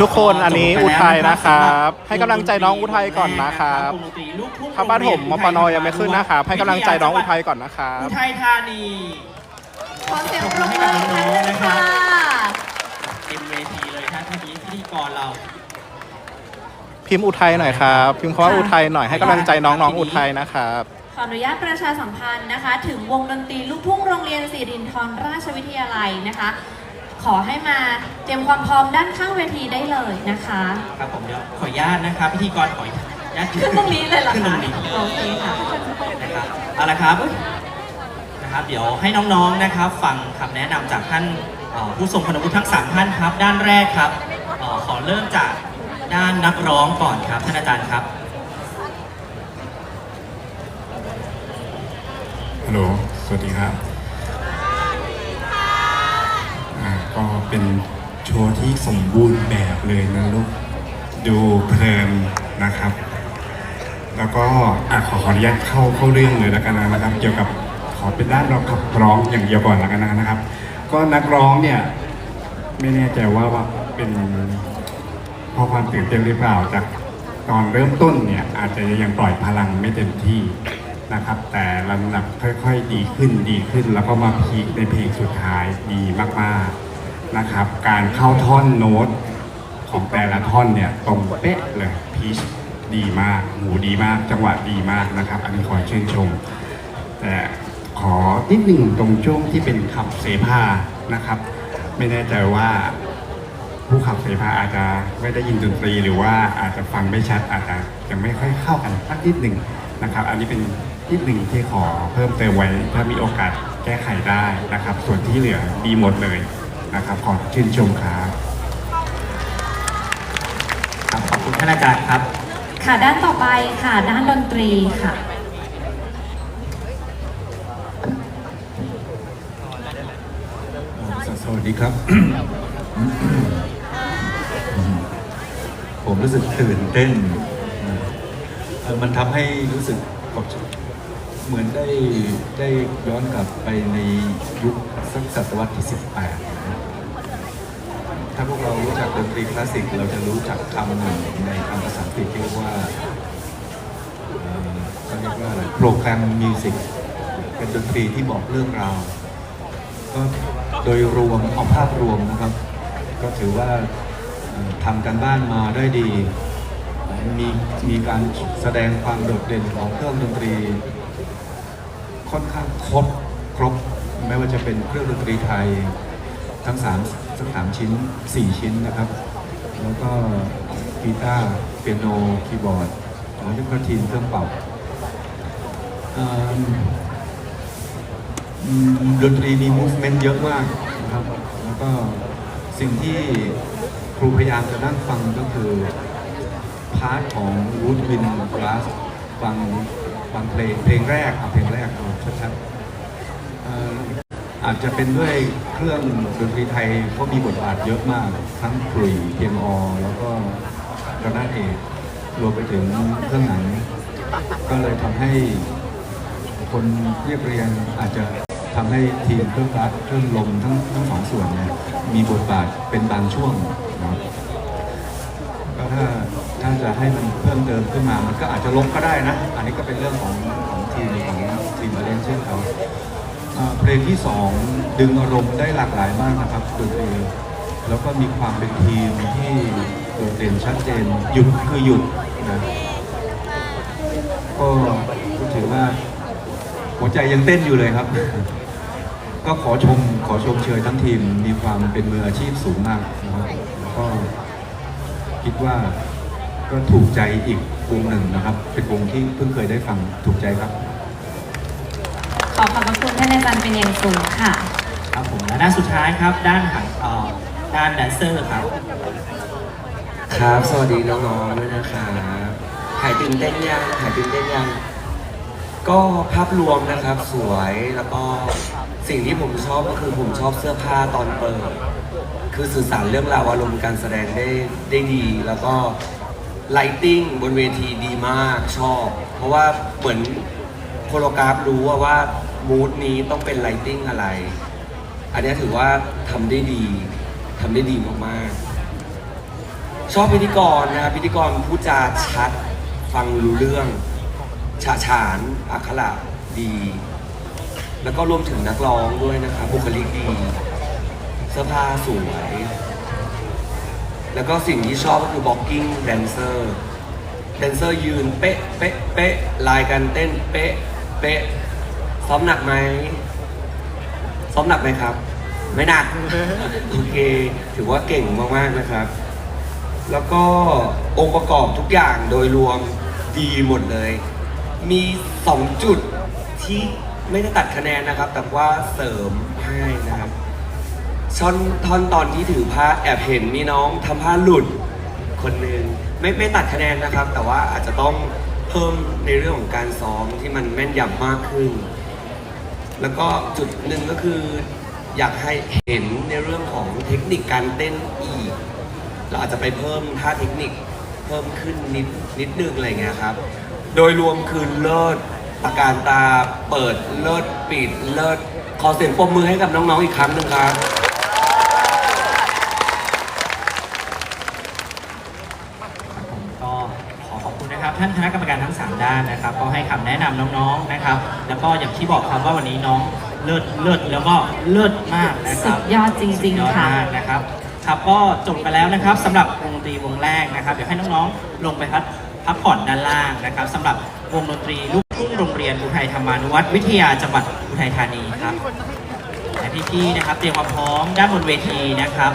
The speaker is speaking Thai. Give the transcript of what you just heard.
ทุกคนอันนี้อุทัยนะครับ ให้กำลังใจน้องอุทัยก่อนนะครับวงดนตรีลูกทุ่งพระบ้านผมมปนยังไม่ขึ้นนะครับให้กำลังใจน้องอุทัยก่อนนะครับอุทัยธานีขอเสียงปรบมืออีกครั้งหนึงค่ะเต็มเวทีเลยครับท่านนี้พิธีกรเรา พิมพ์อุทัยหน่อยครับ พิมพ์คำว่าอุทัยหน่อยให้กำลังใจน้องน้องๆอุทัยนะครับ ขออนุญาตประชาสัมพันธ์นะคะ ถึงวงดนตรีลูกทุ่งโรงเรียนสิรินทรราชวิทยาลัยนะคะ ขอให้มาเตรียมความพร้อมด้านข้างเวทีได้เลยนะคะ ครับผมเดี๋ยวขออนุญาตนะครับพิธีกรขออนุญาตขึ้นตรงนี้เลยเหรอขึ้นตรคะงนี้โอเคค่ะนะครับเอาละครับนะครับ เดี๋ยวให้น้องๆนะครับฟังคำแนะนำจากท่านเอ่อผู้ทรงคุณวุฒิทั้งสามท่านครับ ด้านแรกครับเอ่อขอเริ่มจาก ด้านนักร้องก่อนครับท่านอาจารย์ครับ ฮัลโหล สวัสดีครับอ่าก็เป็นโชว์ที่สมบูรณ์แบบเลยนะลูก ดูเพลินนะครับ แล้วก็อะขอขออนุญาตเข้าเข้าเรื่องเลยแล้วกันนะครับ เกี่ยวกับขอเป็นด้านเราขับร้องอย่างเดียวก่อนแล้วกันนะครับ ก็นักร้องเนี่ยไม่แน่ใจว่าว่าเป็น เพราะความตื่นเต้นหรือเปล่าจากตอนเริ่มต้นเนี่ยอาจจะยังปล่อยพลังไม่เต็มที่นะครับ แต่ลำดับค่อยๆดีขึ้นดีขึ้น แล้วก็มาพีคในเพลงสุดท้ายดีมากๆนะครับ การเข้าท่อนโน้ตของแต่ละท่อนเนี่ยตรงเป๊ะเลยพีชดีมากหูดีมาก จังหวะดีมากนะครับ อันนี้ขอชื่นชม แต่ขอนิดหนึ่งตรงช่วงที่เป็นขับเสพานะครับ ไม่แน่ใจว่า ผู้ขับเสพาอาจจะไม่ได้ยินดนตรี หรือว่าอาจจะฟังไม่ชัดอาจจะยังไม่ค่อยเข้ากันสักนิดหนึ่งนะครับ อันนี้เป็นนิดหนึ่งที่ขอเพิ่มเติมไว้ถ้ามีโอกาสแก้ไขได้นะครับ ส่วนที่เหลือดีหมดเลยนะครับ ขอชื่นชมครับครับขอบคุณท่านอาจารย์ครับ ค่ะด้านต่อไปค่ะด้านดนตรีค่ะ สวัสดีครับ ผมรู้สึกตื่นเต้นมันทำให้รู้สึกเหมือนได้ได้ย้อนกลับไปในยุคสักศตวรรษที่ 18 ถ้าพวกเรารู้จักดนตรีคลาสสิก เราจะรู้จักคำหนึ่งในคำภาษาอังกฤษที่เรียกว่าเขาเรียกว่าอะไรโปรแกรมมิวสิกเป็นดนตรีที่บอกเรื่องราว ก็โดยรวมเอาภาพรวมนะครับ ก็ถือว่า ทำกันบ้านมาได้ดี มีมีการแสดงความโดดเด่นของเครื่องดนตรี ค่อนข้างครบครบ ไม่ว่าจะเป็นเครื่องดนตรีไทย ทั้งสามทั้งสามชิ้นสี่ชิ้นนะครับ แล้วก็กีตาร์เปียโนคีย์บอร์ดแล้วก็ทีมเครื่องเป่าดนตรีมี movement เยอะมากนะครับ แล้วก็สิ่งที่ ครูพยายามจะนั่งฟังก็คือพาร์ทของ Woodwind Brass ฟังฟังเพลงเพลงแรกเอาเพลงแรกเอาชัดๆอออาจจะเป็นด้วยเครื่องดนตรีไทยเขามีบทบาทเยอะมาก ทั้งขลุ่ยเพียงอแล้วก็กระนาดเอกรวมไปถึงเครื่องหนังก็เลยทำให้คนเรียบเรียงอาจจะทำให้ทีมเครื่องรัดเครื่องลมทั้งทั้งสองส่วนเนี่ยมีบทบาทเป็นบางช่วง นะก็ถ้าถ้าจะให้มันเพิ่มเติมขึ้นมา มันก็อาจจะลบก็ได้นะ อันนี้ก็เป็นเรื่องของของทีมของทีมมาเลนเช่นเขาเพลงที่สองดึงอารมณ์ได้หลากหลายมากนะครับดนตรีแล้วก็มีความเป็นทีมที่โดดเด่นชัดเจนหยุดคือหยุดนะก็ถือว่าหัวใจยังเต้นอยู่เลยครับ ก็ขอชมขอชมเชยทั้งทีมมีความเป็นมืออาชีพสูงมากนะครับ ก็คิดว่าก็ถูกใจอีกวงหนึ่งนะครับ เป็นวงที่เพิ่งเคยได้ฟังถูกใจครับ ขอขอบพระคุณท่านอาจารย์เป็นอย่างสูงค่ะ ครับผมและด้านสุดท้ายครับ ด้านหันเอ่อด้านแดนเซอร์ครับ ครับ สวัสดีน้องๆด้วยนะครับหายตื่นเต้นยังหายตื่นเต้นยัง ก็ภาพรวมนะครับสวยแล้วก็สิ่งที่ผมชอบก็คือผมชอบเสื้อผ้าตอนเปิด คือสื่อสารเรื่องราวอารมณ์การแสดงได้ได้ดี แล้วก็ไลติ้งบนเวทีดีมากชอบ เพราะว่าเหมือนโคโรกราฟรู้ว่าว่ามูดนี้ต้องเป็นไลติ้งอะไร อันนี้ถือว่าทำได้ดีทำได้ดีมากๆ ชอบพิธีกรนะครับพิธีกรพูดจาชัดฟังรู้เรื่องฉะฉานอักขระดี แล้วก็รวมถึงนักร้องด้วยนะครับบุคลิกดี สื้อผ้าสวย แล้วก็สิ่งที่ชอบก็คือ blocking dancer dancer ยืนเป๊ะเป๊ะเป๊ะลายการเต้นเป๊ะเป๊ะซ้อมหนักไหมซ้อมหนักไหมครับ ไม่หนัก โอเค ถือว่าเก่งมากๆนะครับ แล้วก็องค์ประกอบทุกอย่างโดยรวมดีหมดเลย มี 2 จุดที่ไม่ได้ตัดคะแนนนะครับ แต่ว่าเสริมให้นะครับ ช่อนท่อนตอนที่ถือผ้าแอบเห็นมีน้องทำผ้าหลุดคนหนึ่งไม่ไม่ตัดคะแนนนะครับ แต่ว่าอาจจะต้องเพิ่มในเรื่องของการซ้อมที่มันแม่นยำมากขึ้น แล้วก็จุดหนึ่งก็คือ อยากให้เห็นในเรื่องของเทคนิคการเต้นอีก เราอาจจะไปเพิ่มท่าเทคนิคเพิ่มขึ้นนิดนิดนึงอะไรเงี้ยครับ โดยรวมคือเลิศตะการตาเปิดเลิศปิดเลิศขอเสียงปรบมือให้กับน้องๆอีกครั้งหนึ่งครับ ก็ข อขอบคุณนะครับ ท่านคณะกรรมการทั้ง 3 ด้านนะครับ ก็ให้คำแนะนำน้องๆนะครับ แล้วก็อย่างที่บอกครับว่าวันนี้น้องเลิศเลิศแล้วก็เลิศมากนะคสุรับดยอดจริงสุดยอดๆค่ะมากนะครับครับก็จบไปแล้วนะครับสำหรับวงดนตรีวงแรกนะครับ เดี๋ยวให้น้องๆลงไปพักพักผ่อนด้านล่างนะครับสำหรับวงดนตรีลูกทุ่งโรงเรียนอุทัยธรรมานุวัฒน์วิทยาจังหวัดอุทัยธานีครับและพี่ๆนะครับ เตรียมความพร้อมด้านบนเวทีนะครับ